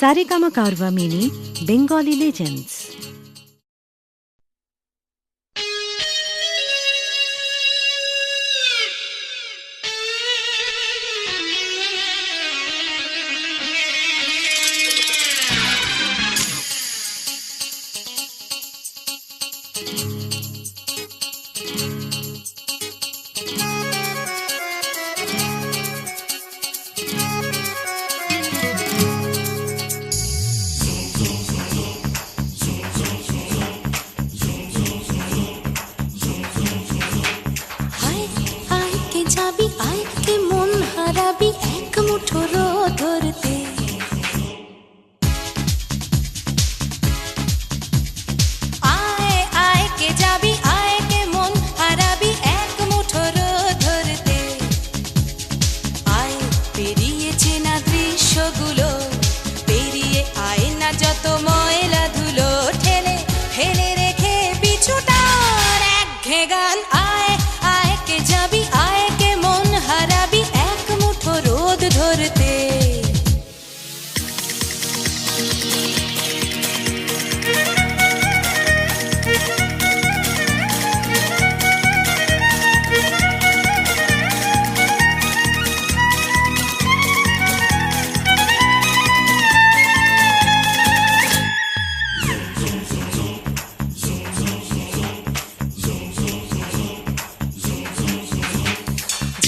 सारेगामा कारवा mini Bengali legends হারাবি এক মুঠো ধরতে আয় আয় যাবি আয় কে মন এক ধরতে আয় না দৃশ্যগুলো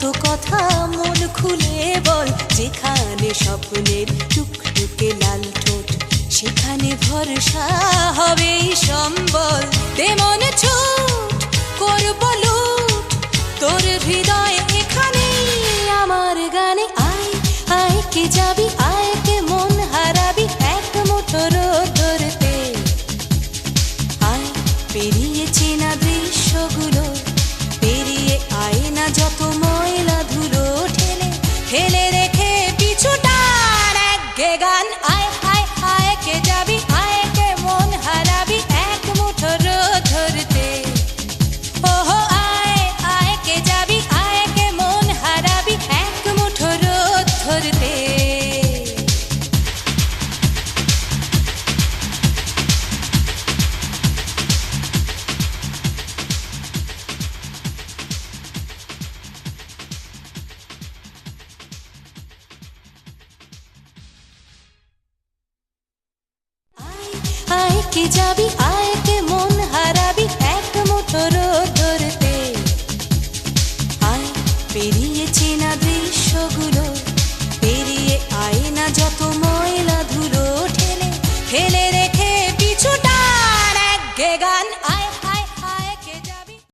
যত কথা মন খুলে বল। যেখানে স্বপ্নের টুকটুকে লাল ঠোঁট, সেখানে ভরসা হবে সম্বল। তেমন ছুট করব লুট তোর হৃদয় এখানে আমার গানে। আয় আয়, কে যাবি, আয়, কে মন হারাবি, এক মুঠো রোদ ধরতে। আয় পেরিয়ে চেনা কে যাবি